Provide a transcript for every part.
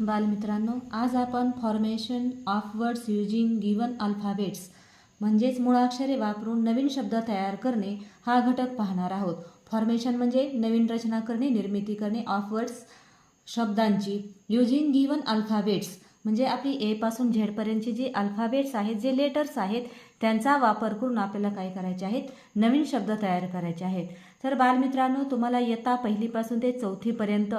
बालमित्रांनो आज आपण formation of words using given alphabets म्हणजेच मुळाक्षरे वापरून नवीन शब्द तयार करणे हा घटक पाहणार आहोत. फॉर्मेशन म्हणजे नवीन रचना करणे निर्मिती करणे ऑफ वर्ड्स शब्दांची. युजिंग गिवन अल्फाबेट्स म्हणजे आपली एपासून झेडपर्यंतचे जे अल्फाबेट्स आहेत जे लेटर्स आहेत त्यांचा वापर करून आपल्याला काय करायचे आहेत? नवीन शब्द तयार करायचे आहेत. तर बालमित्रांनो तुम्हाला इयत्ता पहिलीपासून ते चौथीपर्यंत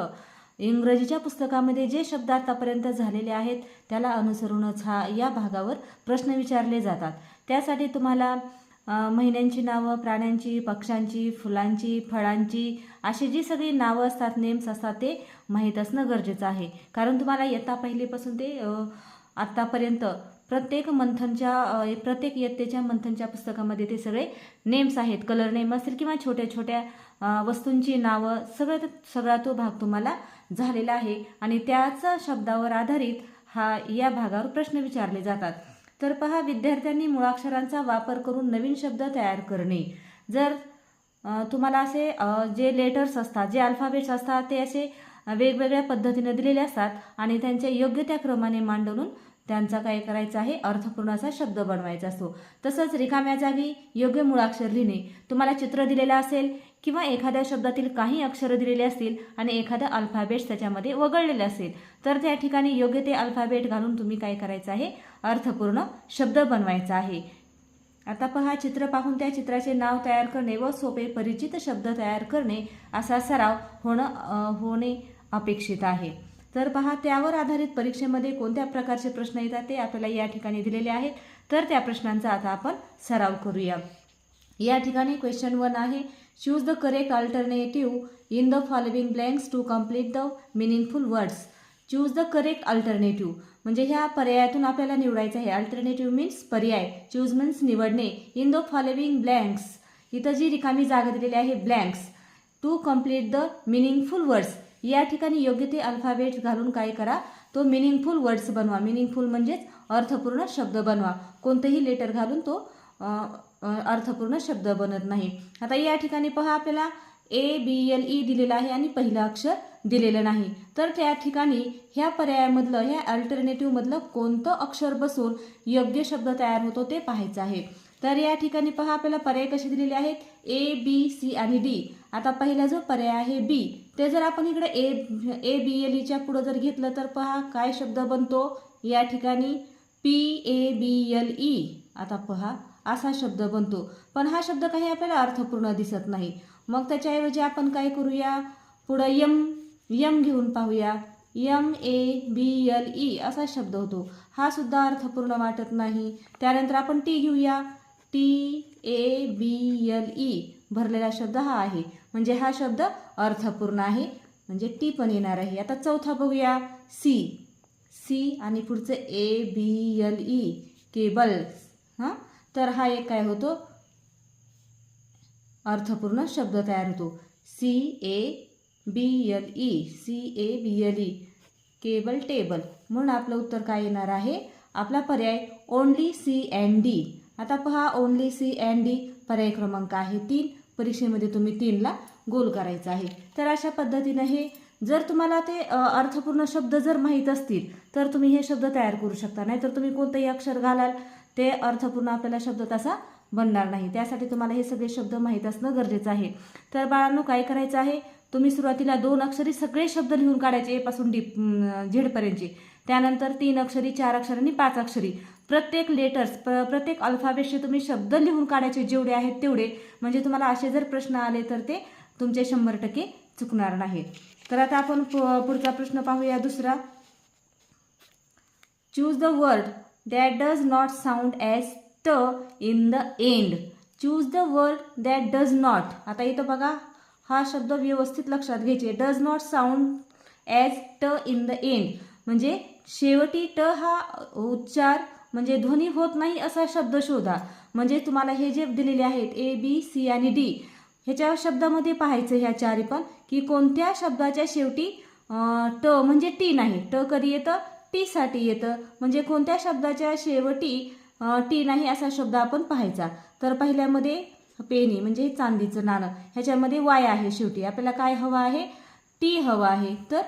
इंग्रजीच्या पुस्तकामध्ये जे शब्द आतापर्यंत झालेले आहेत त्याला अनुसरूनच हा या भागावर प्रश्न विचारले जातात. त्यासाठी तुम्हाला महिन्यांची नावं प्राण्यांची पक्ष्यांची फुलांची फळांची अशी जी सगळी नावं असतात नेम्स असतात ते माहीत असणं गरजेचं आहे. कारण तुम्हाला इयत्ता पहिलीपासून ते आत्तापर्यंत प्रत्येक मंथनच्या प्रत्येक इयत्तेच्या मंथनच्या पुस्तकामध्ये ते सगळे नेम्स आहेत. कलर नेम असतील किंवा छोट्या छोट्या वस्तूंची नावं सगळं सगळा तो भाग तुम्हाला झालेला आहे. आणि त्याच शब्दावर आधारित हा या भागावर प्रश्न विचारले जातात. तर पहा विद्यार्थ्यांनी मुळाक्षरांचा वापर करून नवीन शब्द तयार करणे. जर तुम्हाला असे जे लेटर्स असतात जे अल्फाबेट्स असतात ते असे वेगवेगळ्या पद्धतीने दिलेले असतात आणि त्यांच्या योग्य त्या क्रमाने मांडवून त्यांचा काय करायचा आहे? अर्थपूर्ण असा शब्द बनवायचा असतो. तसंच रिकाम्या जागी योग्य मुळाक्षर लिहिणे. तुम्हाला चित्र दिलेलं असेल किंवा एखाद्या शब्दातील काही अक्षरं दिलेली असतील आणि एखादं अल्फाबेट्स त्याच्यामध्ये वगळलेलं असेल तर त्या ठिकाणी योग्य ते अल्फाबेट घालून तुम्ही काय करायचं आहे? अर्थपूर्ण शब्द बनवायचा आहे. आता पहा चित्र पाहून त्या चित्राचे नाव तयार करणे व सोपे परिचित शब्द तयार करणे असा सराव होणं होणे अपेक्षित आहे. तर पहा त्यावर आधारित परीक्षेमध्ये कोणत्या प्रकारचे प्रश्न येतात ते आपल्याला या ठिकाणी दिलेले आहेत. तर त्या प्रश्नांचा आता आपण सराव करूया. या ठिकाणी क्वेश्चन वन आहे. Choose the correct alternative in the following blanks to complete the meaningful words choose the correct alternative म्हणजे ह्या पर्यायातून आपल्याला निवडायचं आहे. अल्टरनेटिव्ह मीन्स पर्याय. चूज मीन्स निवडणे. इन द फॉलोविंग ब्लँक्स इथं जी रिकामी जागा दिलेली आहे blanks to complete the meaningful words या ठिकाणी योग्य ते अल्फाबेट घालून काय करा तो मिनिंगफुल वर्ड्स बनवा. मिनिंगफुल म्हणजेच अर्थपूर्ण शब्द बनवा. कोणतंही लेटर घालून तो अर्थपूर्ण शब्द बनत नाही. आता या ठिकाणी पहा आपल्याला ए बी एल ई दिलेलं आहे आणि पहिलं अक्षर दिलेलं नाही. तर त्या ठिकाणी ह्या पर्यायामधलं ह्या अल्टरनेटिव्हमधलं कोणतं अक्षर बसून योग्य शब्द तयार होतो ते पाहायचं आहे. तर या ठिकाणी पहा आपल्याला पर्याय कसे दिलेले आहेत? ए बी सी आणि डी आता पहिला जो पर्याय आहे बी ते जर आपण इकडे A A B L e, ईच्या e पुढं जर घेतलं तर पहा काय शब्द बनतो? या ठिकाणी P A B L E आता पहा असा शब्द बनतो. पण हा शब्द काही आपल्याला अर्थपूर्ण दिसत नाही. मग त्याच्याऐवजी आपण काय करूया? पुढं यम यम घेऊन पाहूया. M A B L E असा शब्द होतो. हा सुद्धा अर्थपूर्ण वाटत नाही. त्यानंतर आपण टी घेऊया. T A B L E भरलेला शब्द हा आहे. म्हणजे हा शब्द अर्थपूर्ण आहे. म्हणजे टी पण येणार आहे. आता चौथा बघूया. सी सी आणि पुढचं A B L E cable हां? तर हा एक काय होतो? अर्थपूर्ण शब्द तयार होतो. C A B L E C A B L E cable table म्हणून आपलं उत्तर काय येणार आहे? आपला पर्याय ओनली सी अँड डी आता पहा ओनली सी अँड डी पर्याय क्रमांक आहे तीन. परीक्षेमध्ये तुम्ही तीनला गोल करायचा आहे. तर अशा पद्धतीनं हे जर तुम्हाला ते अर्थपूर्ण शब्द जर माहीत असतील तर तुम्ही हे शब्द तयार करू शकता. नाहीतर तुम्ही कोणतंही अक्षर घालाल ते अर्थपूर्ण आपल्याला शब्द तसा बनणार नाही. त्यासाठी तुम्हाला हे सगळे शब्द माहीत असणं गरजेचं आहे. तर बाळांनो काय करायचं आहे? तुम्ही सुरुवातीला दोन अक्षरी सगळे शब्द लिहून काढायचे एपासून डी झेडपर्यंतचे. त्यानंतर तीन अक्षरी चार अक्षर आणि पाच अक्षरी. प्रत्येक लेटर्स प्र प्रत्येक अल्फाबेटचे तुम्ही शब्द लिहून काढायचे जेवढे आहेत तेवढे. म्हणजे तुम्हाला असे जर प्रश्न आले तर ते तुमचे शंभर टक्के चुकणार नाहीत. तर आता आपण पुढचा प्रश्न पाहूया दुसरा. Choose the word that does not sound as t in the end choose the word that does not आता इथं बघा हा शब्द व्यवस्थित लक्षात घ्यायचे. Does not sound as t in the end म्हणजे शेवटी ट हा उच्चार म्हणजे ध्वनी होत नाही असा शब्द शोधा. म्हणजे तुम्हाला हे जे दिलेले आहेत ए बी सी आणि डी ह्याच्या शब्दामध्ये पाहायचं ह्या चारी पण की कोणत्या शब्दाच्या शेवटी ट म्हणजे टी नाही. ट कधी येतं? टीसाठी येतं. म्हणजे कोणत्या शब्दाच्या शेवटी टी नाही असा शब्द आपण पाहायचा. तर पहिल्यामध्ये पेनी म्हणजे चांदीचं नाणं. ह्याच्यामध्ये वाय आहे शेवटी. आपल्याला काय हवं आहे? टी हवं आहे. तर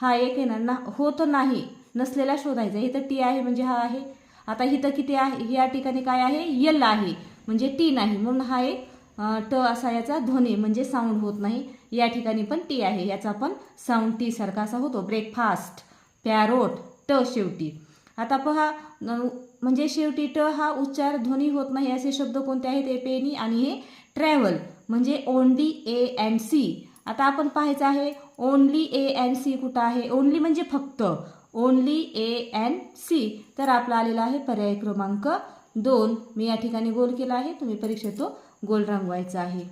हा एक आहे ना ना नाही. नसलेला शोधायचा. इथं टी आहे म्हणजे हा आहे. आता इथं किती आहे? या ठिकाणी काय आहे? यल आहे. म्हणजे टी नाही. म्हणून हा एक ट असा याचा ध्वनी म्हणजे साऊंड होत नाही. या ठिकाणी पण टी आहे. याचा पण साऊंड टी सारखा असा होतो. ब्रेकफास्ट पॅरोट ट शेवटी. आता पहा म्हणजे शेवटी ट हा उच्चार ध्वनी होत नाही. असे शब्द कोणते आहेत? ए पेनी e आणि हे ट्रॅव्हल म्हणजे ओनली ए अँड सी आता आपण पाहायचं आहे ओनली ए अँड सी कुठं आहे? ओनली म्हणजे फक्त. ओनली ए अँड सी तर आपला आलेला आहे पर्याय क्रमांक दोन. मी या ठिकाणी गोल केला आहे. तुम्ही परीक्षेत तो गोल रंगवायचा आहे.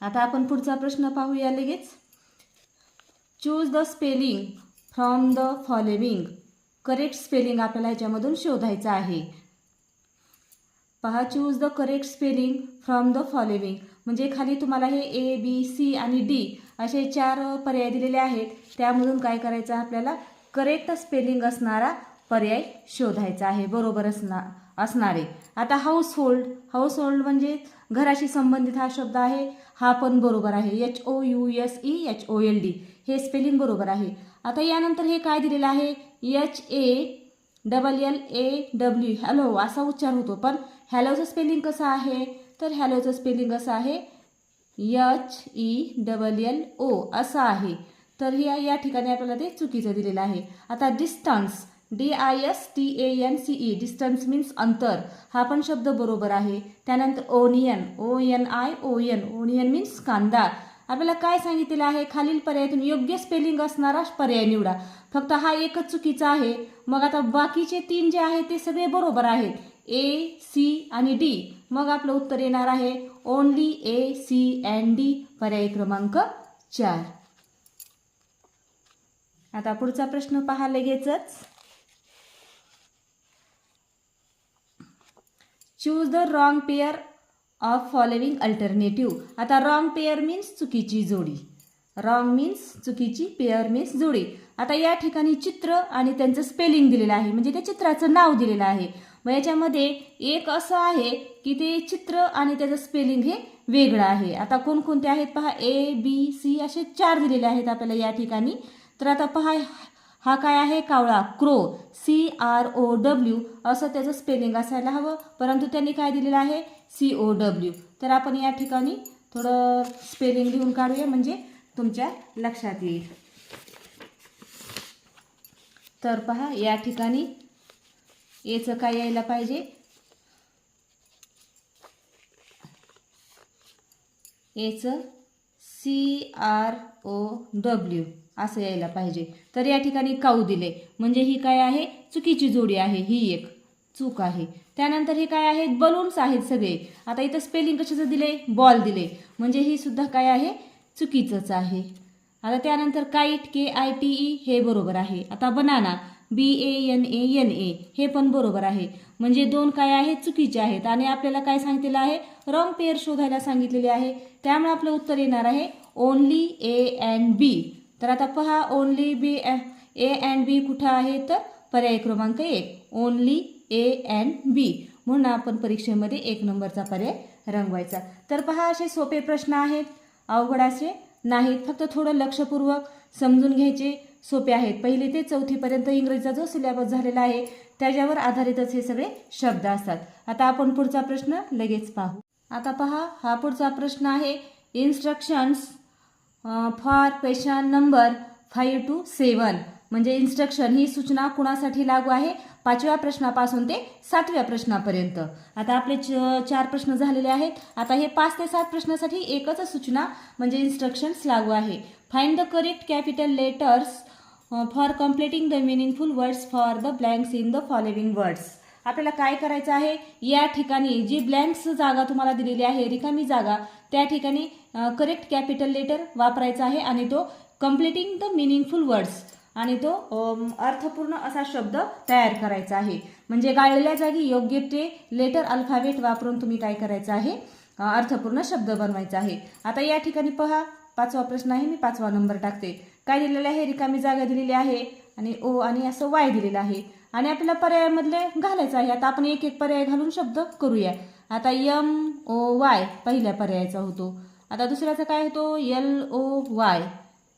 आता आपण पुढचा प्रश्न पाहूया लगेच. Choose the spelling from the following correct spelling आपल्याला ह्याच्यामधून शोधायचं आहे. पहा choose the correct spelling from the following म्हणजे खाली तुम्हाला हे ए बी सी आणि डी असे चार पर्याय दिलेले आहेत. त्यामधून काय करायचं? आपल्याला करेक्ट स्पेलिंग असणारा पर्याय शोधायचा आहे. बरोबर असणार असणारे. आता हाऊसहोल्ड हाऊसहोल्ड म्हणजे घराशी संबंधित हा शब्द आहे. हा पण बरोबर आहे. H O U S E H O L D हे स्पेलिंग बरोबर आहे. आता यानंतर हे काय दिलेलं आहे? H A double L A W hello असा उच्चार होतो. पण हॅलोचं स्पेलिंग कसं आहे? तर हॅलोचं स्पेलिंग असं आहे H E double L O असं आहे. तर या या ठिकाणी आपल्याला ते चुकीचं दिलेलं आहे. आता distance D I S T A N C E distance means अंतर. हा पण शब्द बरोबर आहे. त्यानंतर onion O N I O N onion means कांदा. आपल्याला काय सांगितलेलं आहे? खालील पर्यायातून योग्य स्पेलिंग असणारा पर्याय निवडा. फक्त हा एकच चुकीचा आहे. मग आता बाकीचे तीन जे आहेत ते सगळे बरोबर आहेत. ए सी आणि डी मग आपलं उत्तर येणार आहे. Only A C and D पर्याय क्रमांक चार. आता पुढचा प्रश्न पहा लगेचच. Choose the wrong pair of following alternative आता रॉंग पेअर मीन्स चुकीची जोडी. रॉंग मीन्स चुकीची पेअर मीन्स जोडी. आता या ठिकाणी चित्र आणि त्यांचं स्पेलिंग दिलेलं आहे. म्हणजे त्या चित्राचं नाव दिलेलं आहे. मग याच्यामध्ये एक असं आहे की ते चित्र आणि त्याचं स्पेलिंग हे वेगळं आहे. आता कोणकोणते आहेत पहा? ए बी सी असे चार दिलेले आहेत आपल्याला या ठिकाणी. तर आता पहा हा काय आहे? कावळा. Crow. C R O W असं त्याचं स्पेलिंग असायला हवं. परंतु त्यांनी काय दिलेलं आहे? सी ओ डब्ल्यू तर आपण या ठिकाणी थोडं स्पेलिंग लिहून काढूया. म्हणजे तुमच्या लक्षात येईल. तर पहा या ठिकाणी याचं काय यायला पाहिजे? याचं सी आर ओ डब्ल्यू असं यायला पाहिजे. तर या ठिकाणी काऊ दिले. म्हणजे ही काय आहे? चुकीची जोडी आहे. ही एक चूक आहे. त्यानंतर हे काय आहेत? बलून्स आहेत सगळे. आता इथं स्पेलिंग कशाचं दिले? बॉल दिले. म्हणजे ही सुद्धा काय आहे? चुकीचंच आहे. आता त्यानंतर kite K I T E हे बरोबर आहे. आता banana B A N A N A. हे पण बरोबर आहे. म्हणजे दोन काय आहेत? चुकीचे आहेत. आणि आपल्याला काय सांगितलेलं आहे? रॉंग पेअर शोधायला सांगितलेले आहे. त्यामुळे आपलं उत्तर येणार आहे ओनली ए अँड बी तर आता पहा ओनली बी ए अँड बी कुठं आहे तर पर्याय क्रमांक एक. ओनली ए अँड बी म्हणून आपण परीक्षेमध्ये एक नंबरचा पर्याय रंगवायचा. तर पहा असे सोपे प्रश्न आहेत. अवघड असे नाहीत. फक्त थोडं लक्षपूर्वक समजून घ्यायचे. सोपे आहेत. पहिली ते चौथीपर्यंत इंग्रजीचा जो सिलेबस झालेला आहे त्याच्यावर आधारितच हे सगळे शब्द असतात. आता आपण पुढचा प्रश्न लगेच पाहू. आता पहा हा पुढचा प्रश्न आहे. Instructions for question number five to seven म्हणजे इन्स्ट्रक्शन ही सूचना कुणासाठी लागू आहे? पाचव्या प्रश्नापासून ते सातव्या प्रश्नापर्यंत. आता आपले च चार प्रश्न झालेले आहेत. आता हे पाच ते सात प्रश्नासाठी एकच सूचना म्हणजे इन्स्ट्रक्शन्स लागू आहे. Find the correct capital letters for completing the meaningful words for the blanks in the following words आपल्याला काय करायचं आहे? या ठिकाणी जी ब्लँक्स जागा तुम्हाला दिलेली आहे रिकामी जागा त्या ठिकाणी करेक्ट कॅपिटल लेटर वापरायचा आहे आणि तो कम्प्लिटिंग द मिनिंगफुल वर्ड्स आणि तो um, अर्थपूर्ण असा शब्द तयार करायचा आहे. म्हणजे गाळलेल्या जागी योग्य ते लेटर अल्फाबेट वापरून तुम्ही काय करायचं आहे? अर्थपूर्ण शब्द बनवायचा आहे. आता या ठिकाणी पहा. पाचवा प्रश्न आहे मी पाचवा नंबर टाकते. काय दिलेलं आहे? रिकामी जागा दिलेली आहे आणि ओ आणि असं वाय दिलेलं आहे. आणि आपल्याला पर्यायामधले घालायचं आहे. आता आपण एक एक पर्याय घालून शब्द करूया. आता यम ओ वाय पहिल्या पर्यायाचा होतो. आता दुसऱ्याचा काय होतो? L O Y.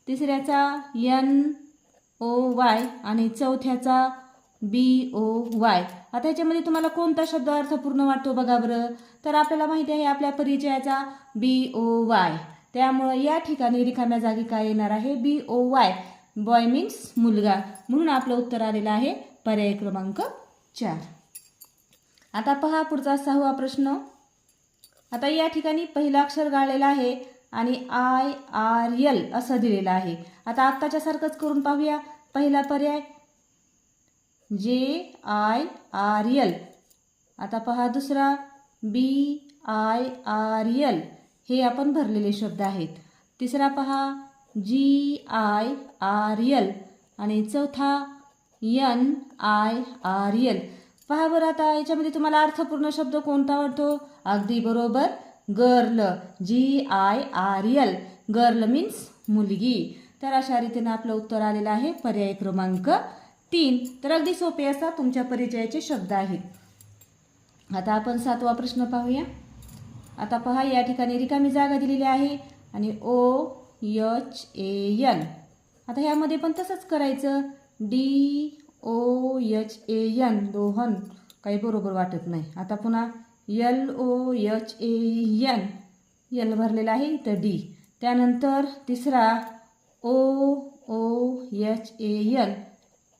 तिसऱ्याचा N O Y. आणि चौथ्याचा बी ओ वाय. आता याच्यामध्ये तुम्हाला कोणता शब्द अर्थपूर्ण वाटतो बघा बरं. तर आपल्याला माहिती आहे आपल्या परिचयाचा बी ओ वाय. त्यामुळं या ठिकाणी रिकाम्या जागी काय येणार आहे? B O Y boy means मुलगा. म्हणून आपलं उत्तर आलेलं आहे पर्याय क्रमांक चार. आता पहा पुढचा सहावा प्रश्न. आता या ठिकाणी पहिला अक्षर गाळलेला आहे आणि आय आर एल असं दिलेलं आहे. आता आत्ताच्या सारखंच करून पाहूया. पहिला पर्याय. जे आय आर एल आता पहा दुसरा. बी आय आर एल हे आपण भरलेले शब्द आहेत. तिसरा पहा जी आय आर यल आणि चौथा यन आय आर यल पहा बरं आता याच्यामध्ये तुम्हाला अर्थपूर्ण शब्द कोणता वाटतो? अगदी बरोबर girl. G I R L girl means मुलगी. तर अशा रीतीनं आपलं उत्तर आलेलं आहे पर्याय क्रमांक तीन. तर अगदी सोपे असा तुमच्या परिचयाचे शब्द आहेत. आता आपण सातवा प्रश्न पाहूया. आता पहा या ठिकाणी रिकामी जागा दिलेली आहे आणि ओ यच ए यन. आता ह्यामध्ये पण तसंच करायचं. D O H A N दोहन काही बरोबर वाटत नाही. आता पुन्हा L O H A N. L भरलेला आहे इथं डी. त्यानंतर तिसरा O O H A N.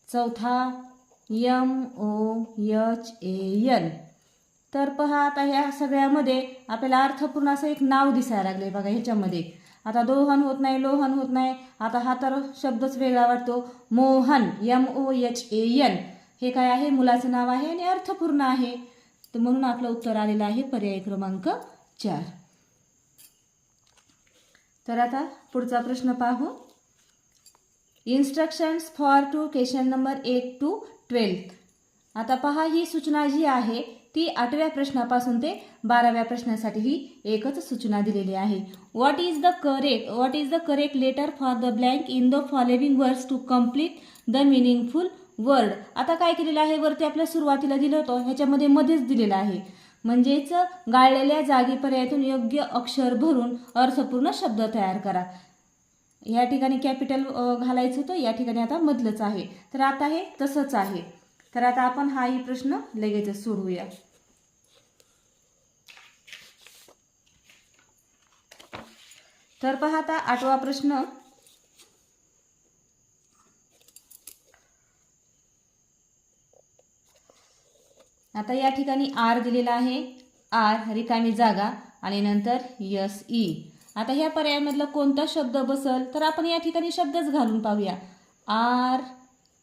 चौथा M O H A N. तर पहा आता ह्या सगळ्यामध्ये आपल्याला अर्थपूर्ण असं एक नाव दिसायला लागले बघा ह्याच्यामध्ये. आता दोहन होत नाही लोहन होत नाही. आता हा तर शब्दच वेगळा वाटतो. Mohan M O H A N. हे काय आहे? मुलाचं नाव आहे आणि अर्थपूर्ण आहे. तर म्हणून आपलं उत्तर आलेलं आहे पर्याय क्रमांक चार. तर आता पुढचा प्रश्न पाहू. Instructions for two question number eight to twelfth आता पहा ही सूचना जी आहे ती आठव्या प्रश्नापासून ते बाराव्या प्रश्नासाठी ही एकच सूचना दिलेली आहे. What is the correct what is the correct letter for the blank in the following words to complete the meaningful word आता काय केलेलं आहे? वरती आपल्या सुरुवातीला दिलं होतं. ह्याच्यामध्ये मध्येच दिलेलं आहे. म्हणजेच गाळलेल्या जागी पर्यायातून योग्य अक्षर भरून अर्थपूर्ण शब्द तयार करा. या ठिकाणी कॅपिटल घालायचं होतं. या ठिकाणी आता मधलंच आहे. तर आता हे तसंच आहे. तर आता आपण हाही प्रश्न लगेचच सोडवूया. तर पाहता आठवा प्रश्न. आता या ठिकाणी आर दिलेला आहे. आर रिकामी जागा आणि नंतर यस ई. आता ह्या पर्यायामधला कोणता शब्द बसल? तर आपण या ठिकाणी शब्दच घालून पाहूया. आर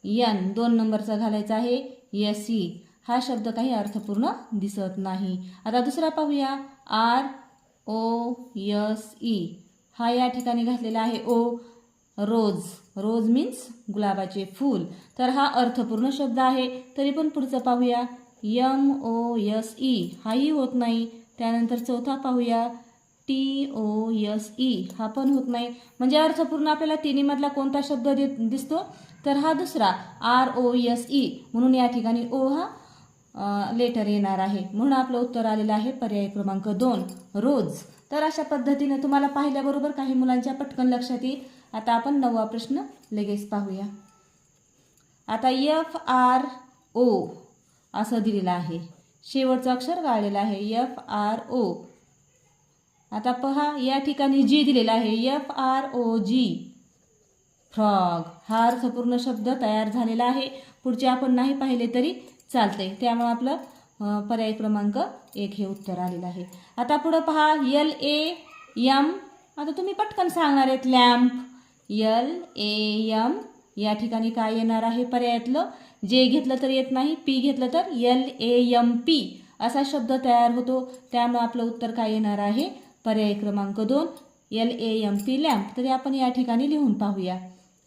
यन दोन नंबरचा घालायचा आहे यस. ई हा शब्द काही अर्थपूर्ण दिसत नाही. आता दुसरा पाहूया. R O S E. हा या ठिकाणी घातलेला आहे. ओ रोज. रोज मीन्स गुलाबाचे फूल. तर हा अर्थपूर्ण शब्द आहे. तरी पण पुढचं पाहूया. M O S E. हाही होत नाही. त्यानंतर चौथा पाहूया. टी ओ यस ई हा पण होत नाही. म्हणजे अर्थपूर्ण आपल्याला तिन्हीमधला कोणता शब्द दि दिसतो? तर हा दुसरा आर ओ यस ई. म्हणून या ठिकाणी ओ हा लेटर येणार आहे. म्हणून आपलं उत्तर आलेलं आहे पर्याय क्रमांक दोन रोज. तर अशा पद्धतीने तुम्हाला पाहिल्याबरोबर काही मुलांच्या पटकन लक्षात येईल. आता आपण नववा प्रश्न लगेच पाहूया. आता एफ आर ओ असं दिलेलं आहे. शेवटचं अक्षर गाळलेलं आहे. एफ आर ओ आता पहा या ठिकाणी जी दिलेला आहे. F R O G frog हा अर्थपूर्ण शब्द तयार झालेला आहे. पुढचे आपण नाही पाहिले तरी चालते त्यामुळे आपलं पर्याय क्रमांक एक हे उत्तर आलेलं आहे. आता पुढं पहा यल ए यम आता तुम्ही पटकन सांगणार आहेत लॅम्प. यल ए यम या ठिकाणी काय येणार आहे पर्यायातलं? जे घेतलं तर येत नाही पी घेतलं तर यल ए यम पी असा शब्द तयार होतो. त्यामुळं आपलं उत्तर काय येणार आहे? पर्याय क्रमांक दोन L A M P lamp तरी आपण या ठिकाणी लिहून पाहूया.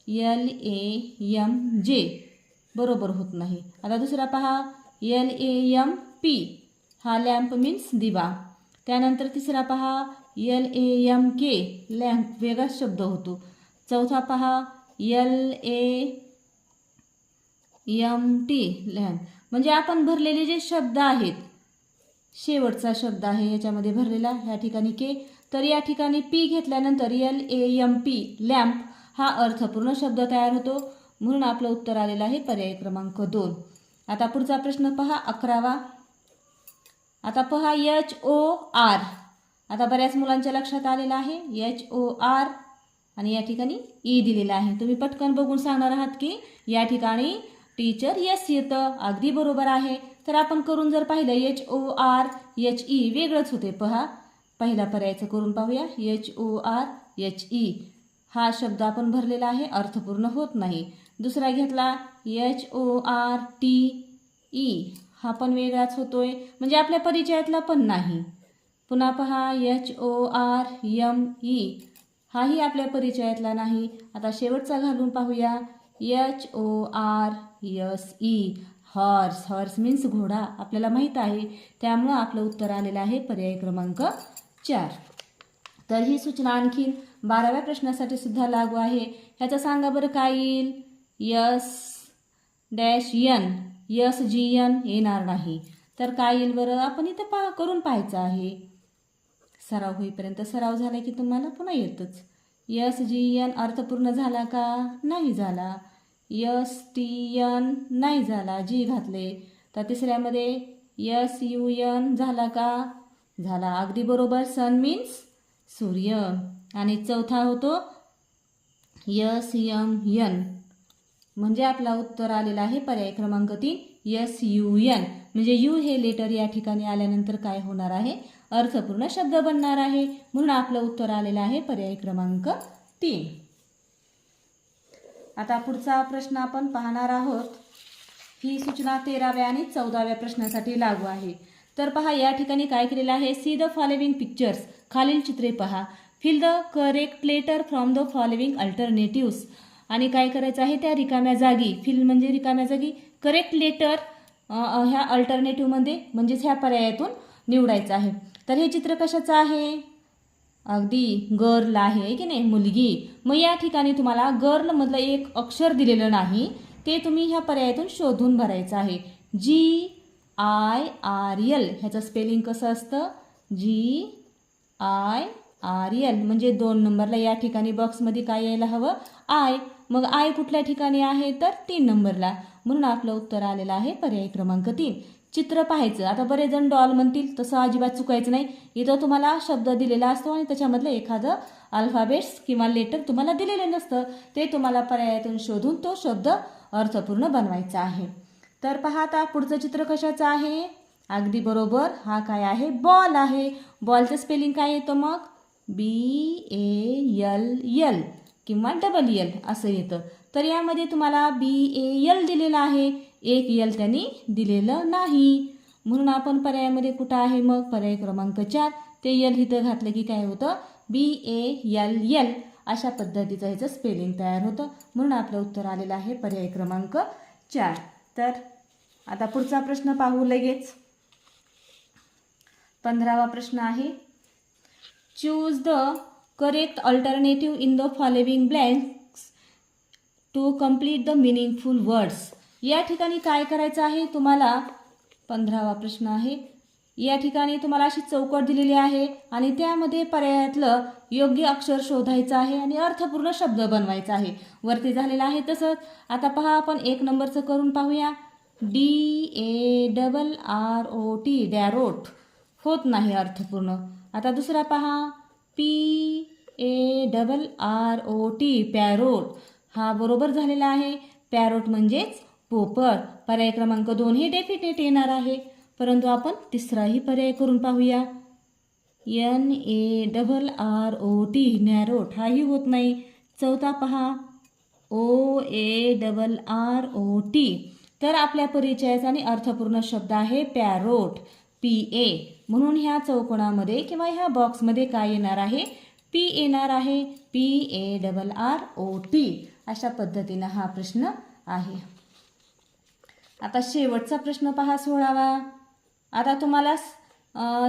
एल ए यम जे बरोबर होत नाही. आता दुसरा पहा. एल ए यम पी हा लॅम्प मीन्स दिवा. त्यानंतर तिसरा पहा. L A M K lamp वेगळाच शब्द होतो. चौथा पहा. L A M T lamp म्हणजे आपण भरलेले जे शब्द आहेत शेवटचा शब्द आहे याच्यामध्ये भरलेला. ह्या ठिकाणी के तर या ठिकाणी पी घेतल्यानंतर L A M P lamp हा अर्थपूर्ण शब्द तयार होतो. म्हणून आपलं उत्तर आलेलं आहे पर्याय क्रमांक दोन. आता पुढचा प्रश्न पहा अकरावा. आता पहा एच ओ आर आता बऱ्याच मुलांच्या लक्षात आलेलं आहे. एच ओ आर आणि या ठिकाणी e ई दिलेला आहे. तुम्ही पटकन बघून सांगणार आहात की या ठिकाणी टीचर यस येतं. अगदी बरोबर आहे. तर आपण करून जर पाहिलं H O R H E वेगळंच होते. पहा पहिला पर्यायचं करून पाहूया. H O R H E हा शब्द आपण भरलेला आहे अर्थपूर्ण होत नाही. दुसरा घेतला H O R T E हा पण वेगळाच होतोय. म्हणजे आपल्या परिचयातला पण नाही. पुन्हा पहा H O R M E हाही आपल्या परिचयातला नाही. आता शेवटचा घालून पाहूया. H O R S E horse horse means घोडा आपल्याला माहीत आहे. त्यामुळं आपलं उत्तर आलेलं आहे पर्याय क्रमांक चार. तर ही सूचना आणखीन बाराव्या प्रश्नासाठी सुद्धा लागू आहे. ह्याचं सांगा बरं काय येईल? S dash N. S G N येणार नाही. तर काय येईल बरं? आपण इथं पा करून पाहायचं आहे. सराव होईपर्यंत सराव झाला की तुम्हाला पुन्हा येतच. यस जी यन अर्थपूर्ण झाला का? नाही झाला. यस टी यन नाही झाला. जी घातले. तर तिसऱ्यामध्ये यस यू यन झाला का? झाला. अगदी बरोबर. सन मीन्स सूर्य. आणि चौथा होतो यस यम यन. म्हणजे आपला उत्तर आलेला आहे पर्याय क्रमांक तीन. S U N. म्हणजे यू हे लेटर या ठिकाणी आल्यानंतर काय होणार आहे? अर्थपूर्ण शब्द बनणार आहे. म्हणून आपलं उत्तर आलेलं आहे पर्याय क्रमांक तीन. आता पुढचा प्रश्न आपण पाहणार आहोत. ही सूचना तेराव्या आणि चौदाव्या प्रश्नासाठी लागू आहे. तर पहा या ठिकाणी काय केलेलं आहे? सी द फॉलोविंग पिक्चर्स खालील चित्रे पहा. Fill the correct letter from the following alternatives आणि काय करायचं आहे? त्या रिकाम्या जागी फिल म्हणजे रिकाम्या जागी करेक्ट लेटर ह्या अल्टरनेटिव्हमध्ये म्हणजेच ह्या पर्यायातून निवडायचं आहे. तर हे चित्र कशाचं आहे? अगदी गर्ल आहे की नाही मुलगी. मग या ठिकाणी तुम्हाला गर्लमधलं एक अक्षर दिलेलं नाही ते तुम्ही ह्या पर्यायातून शोधून भरायचं आहे. जी आय आर यल ह्याचं स्पेलिंग कसं असतं? जी आय आर यल म्हणजे दोन नंबरला या ठिकाणी बॉक्समध्ये काय यायला हवं? आय मग आय कुठल्या ठिकाणी आहे? तर तीन नंबरला. म्हणून आपलं उत्तर आलेलं आहे पर्याय क्रमांक तीन. चित्र पाहायचं. आता बरेच जण डॉल म्हणतील तसं अजिबात चुकायचं नाही. इथं तुम्हाला शब्द दिलेला असतो आणि त्याच्यामधलं एखादं अल्फाबेट्स किंवा लेटर तुम्हाला दिलेलं नसतं. ते तुम्हाला पर्यायातून शोधून तो शब्द अर्थपूर्ण बनवायचा आहे. तर पहा आता पुढचं चित्र कशाचं आहे? अगदी बरोबर. हा काय आहे? बॉल आहे. बॉलचं स्पेलिंग काय येतं मग? बी ए यल यल किंवा डबल यल असं येतं. तर यामध्ये तुम्हाला बी ए यल दिलेलं आहे. एक यल त्यांनी दिलेलं नाही. म्हणून आपण पर्यायामध्ये कुठं आहे मग? पर्याय क्रमांक चार. ते यल इथं घातलं की काय होतं? बी ए यल यल अशा पद्धतीचं ह्याचं स्पेलिंग तयार होतं. म्हणून आपलं उत्तर आलेलं आहे पर्याय क्रमांक चार. तर आता पुढचा प्रश्न पाहू लगेच. पंधरावा प्रश्न आहे. Choose the correct alternative in the following blanks to complete the meaningful words या ठिकाणी काय करायचं आहे? तुम्हाला पंधरावा प्रश्न आहे. या ठिकाणी तुम्हाला अशी चौकट दिलेली आहे आणि त्यामध्ये पर्यायातलं योग्य अक्षर शोधायचं आहे आणि अर्थपूर्ण शब्द बनवायचा आहे. वरती झालेलं आहे तसंच. आता पहा आपण एक नंबरचं करून पाहूया. D A double R O T darrot होत नाही अर्थपूर्ण. आता दुसरा पहा. P A double R O T parrot हा बरोबर झालेला आहे. पॅरोट म्हणजेच हो, पोपट पर्याय क्रमांक दोन हे डेफिनेट येणार आहे. परंतु आपण तिसराही पर्याय करून पाहूया. N A double R O T narrot हाही होत नाही. चौथा पहा. O A double R O T तर आपल्या परिचयाचा आणि अर्थपूर्ण शब्द आहे पॅरोट पी ए म्हणून ह्या चौकोनामध्ये किंवा ह्या बॉक्समध्ये काय येणार आहे? पी येणार आहे. P A double R O T अशा पद्धतीनं हा प्रश्न आहे. आता शेवटचा प्रश्न पहा सोळावा. आता तुम्हाला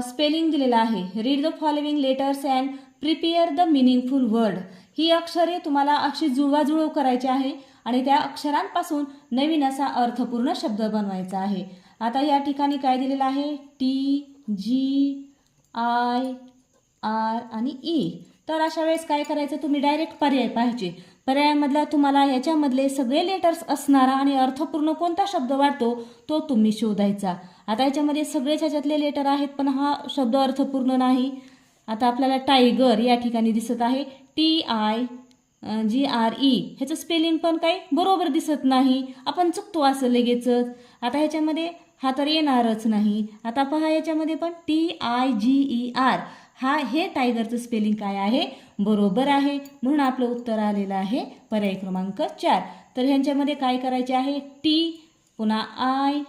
स्पेलिंग दिलेलं आहे. Read the following letters and prepare the meaningful word ही अक्षरे तुम्हाला अक्षर जुळवाजुळव करायची आहे आणि त्या अक्षरांपासून नवीन असा अर्थपूर्ण शब्द बनवायचा आहे. आता या ठिकाणी काय दिलेलं आहे? टी जी आय आर आणि ई तर अशा वेळेस काय करायचं? तुम्ही डायरेक्ट पर्याय पाहिजे. पर्यायामधला तुम्हाला ह्याच्यामधले सगळे लेटर्स असणारा आणि अर्थपूर्ण कोणता शब्द वाटतो तो तुम्ही शोधायचा. आता याच्यामध्ये सगळेच ह्याच्यातले लेटर आहेत पण हा शब्द अर्थपूर्ण नाही. आता आपल्याला टायगर या ठिकाणी दिसत आहे. T I G R E ह्याचं स्पेलिंग पण काही बरोबर दिसत नाही. आपण चुकतो असं लगेचच. आता ह्याच्यामध्ये हा तर येणारच नाही. आता पहा याच्यामध्ये पण T I G E R हा हे टायगरचं स्पेलिंग काय आहे? बरोबर आहे म्हणून आपलं उत्तर आलेलं आहे पर्याय क्रमांक चार. तर ह्यांच्यामध्ये काय करायचे आहे? टी पुन्हा आय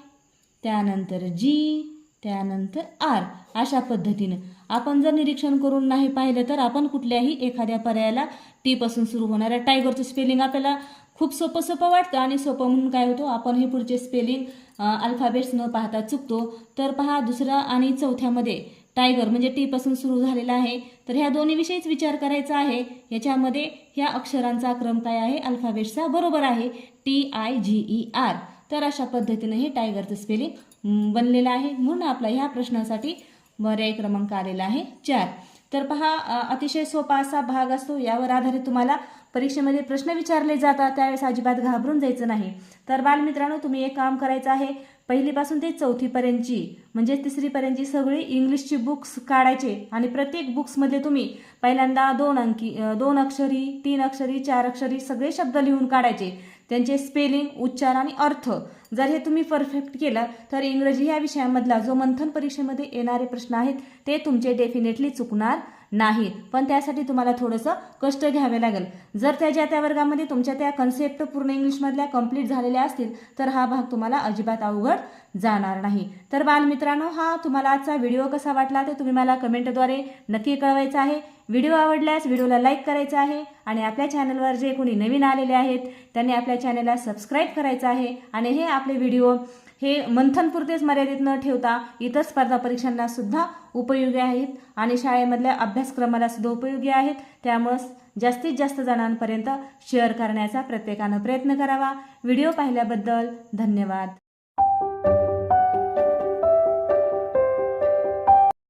त्यानंतर जी त्यानंतर आर अशा पद्धतीनं. आपण जर निरीक्षण करून नाही पाहिलं तर आपण कुठल्याही एखाद्या पर्यायाला टीपासून सुरू होणाऱ्या टायगरचं स्पेलिंग आपल्याला खूप सोपं सोपं वाटतं आणि सोपं म्हणून काय होतो? आपण हे पुढचे स्पेलिंग अल्फाबेट्स न पाहता चुकतो. तर पहा दुसरा आणि चौथ्यामध्ये टायगर म्हणजे टीपासून सुरू झालेला आहे. तर ह्या दोन्ही विषयीच विचार करायचा आहे. याच्यामध्ये ह्या अक्षरांचा क्रम काय आहे? अल्फाबेटचा बरोबर आहे. T I G E R तर अशा पद्धतीनं हे टायगरचं स्पेलिंग बनलेलं आहे. म्हणून आपला ह्या प्रश्नासाठी पर्याय क्रमांक आलेला आहे चार. तर पहा अतिशय सोपा असा भाग असतो. यावर आधारित तुम्हाला परीक्षेमध्ये प्रश्न विचारले जातात. त्यावेळेस अजिबात घाबरून जायचं नाही. तर बालमित्रांनो तुम्ही एक काम करायचं आहे. पहिलीपासून ते चौथीपर्यंतची म्हणजे तिसरीपर्यंतची सगळी इंग्लिशची बुक्स काढायचे. आणि प्रत्येक बुक्समध्ये तुम्ही पहिल्यांदा दोन अंकी दोन अक्षरी तीन अक्षरी चार अक्षरी सगळे शब्द लिहून काढायचे. त्यांचे स्पेलिंग उच्चार आणि अर्थ. जर हे तुम्ही परफेक्ट केलं तर इंग्रजी या विषयामधला जो मंथन परीक्षेमध्ये येणारे प्रश्न आहेत ते तुमचे डेफिनेटली चुकणार. नाहीत पण त्यासाठी तुम्हाला थोडंसं कष्ट घ्यावे लागेल. जर त्या ज्या त्या वर्गामध्ये तुमच्या त्या कन्सेप्ट पूर्ण इंग्लिशमधल्या कंप्लीट झालेल्या असतील तर हा भाग तुम्हाला अजिबात अवघड जाणार नाही. तर बालमित्रांनो हा तुम्हाला आजचा व्हिडिओ कसा वाटला ते तुम्ही मला कमेंटद्वारे नक्की कळवायचा आहे. व्हिडिओ आवडल्यास व्हिडिओला लाईक करायचा आहे आणि आपल्या चॅनलवर जे कोणी नवीन आलेले आहेत त्यांनी आपल्या चॅनलला सबस्क्राईब करायचं आहे. आणि हे आपले व्हिडिओ हे मंथनपुरतेच मर्यादित न ठेवता इतर स्पर्धा परीक्षांना सुद्धा उपयोगी आहेत आणि शाळेमधल्या अभ्यासक्रमाला सुद्धा उपयोगी आहेत. त्यामुळं जास्तीत जास्त जणांपर्यंत शेअर करण्याचा प्रत्येकानं प्रयत्न करावा. व्हिडिओ पाहिल्याबद्दल धन्यवाद.